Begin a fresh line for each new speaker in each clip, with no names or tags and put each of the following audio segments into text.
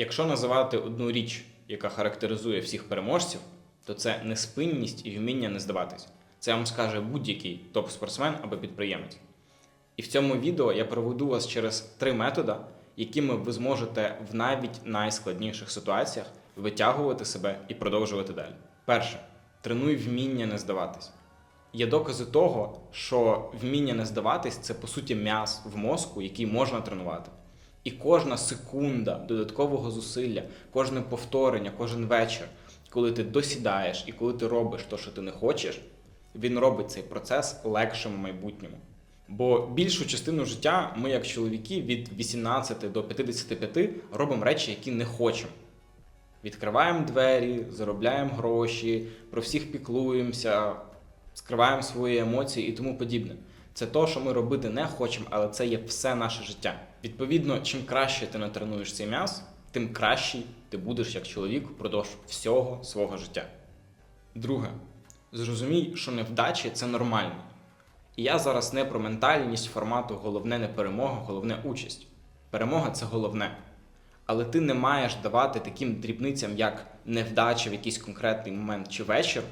Якщо називати одну річ, яка характеризує всіх переможців, то це неспинність і вміння не здаватись. Це вам скаже будь-який топ-спортсмен або підприємець. І в цьому відео я проведу вас через три методи, якими ви зможете в навіть найскладніших ситуаціях витягувати себе і продовжувати далі. Перше, тренуй вміння не здаватись. Є докази того, що вміння не здаватись це по суті м'яз в мозку, який можна тренувати. І кожна секунда додаткового зусилля, кожне повторення, кожен вечір, коли ти досідаєш і коли ти робиш те, що ти не хочеш, він робить цей процес легшим в майбутньому. Бо більшу частину життя ми, як чоловіки, від 18 до 55 робимо речі, які не хочемо. Відкриваємо двері, заробляємо гроші, про всіх піклуємося, скриваємо свої емоції і тому подібне. Це то, що ми робити не хочемо, але це є все наше життя. Відповідно, чим краще ти натренуєш цей м'яз, тим кращий ти будеш як чоловік впродовж всього свого життя. Друге, зрозумій, що невдачі це нормально. І я зараз не про ментальність формату головне не перемога, головне участь. Перемога це головне. Але ти не маєш давати таким дрібницям, як невдача в якийсь конкретний момент чи вечір,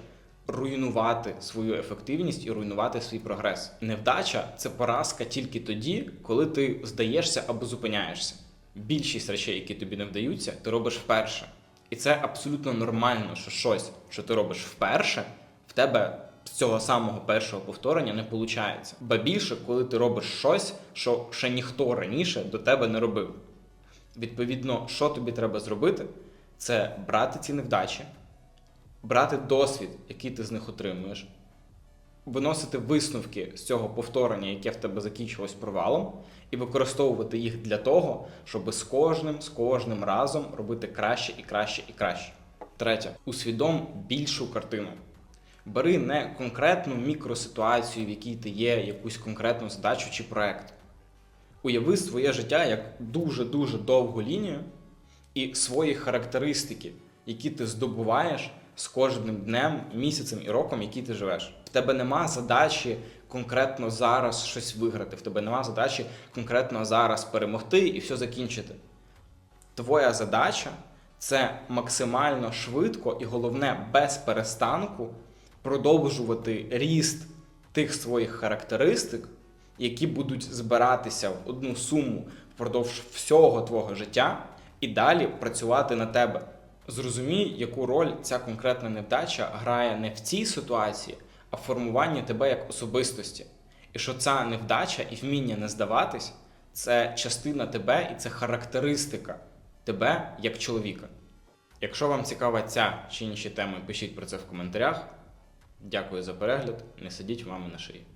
руйнувати свою ефективність і руйнувати свій прогрес. Невдача це поразка тільки тоді, коли ти здаєшся або зупиняєшся. Більшість речей, які тобі не вдаються, ти робиш вперше. І це абсолютно нормально, що щось, що ти робиш вперше, в тебе з цього самого першого повторення не виходить. Ба більше, коли ти робиш щось, що ще ніхто раніше до тебе не робив. Відповідно, що тобі треба зробити, це брати ці невдачі, брати досвід, який ти з них отримуєш, виносити висновки з цього повторення, яке в тебе закінчилось провалом, і використовувати їх для того, щоб з кожним, з кожним разом робити краще і краще і краще. Третє, усвідом більшу картину. Бери не конкретну мікроситуацію, в якій ти є, якусь конкретну задачу чи проект. Уяви своє життя як дуже-дуже довгу лінію і свої характеристики, які ти здобуваєш з кожним днем, місяцем і роком, який ти живеш. В тебе нема задачі конкретно зараз щось виграти, в тебе нема задачі конкретно зараз перемогти і все закінчити. Твоя задача це максимально швидко і головне без перестанку продовжувати ріст тих своїх характеристик, які будуть збиратися в одну суму впродовж всього твого життя, і далі працювати на тебе. Зрозумій, яку роль ця конкретна невдача грає не в цій ситуації, а в формуванні тебе як особистості. І що ця невдача і вміння не здаватись це частина тебе і це характеристика тебе як чоловіка. Якщо вам цікава ця чи інші теми, пишіть про це в коментарях. Дякую за перегляд. Не сидіть мами на шиї.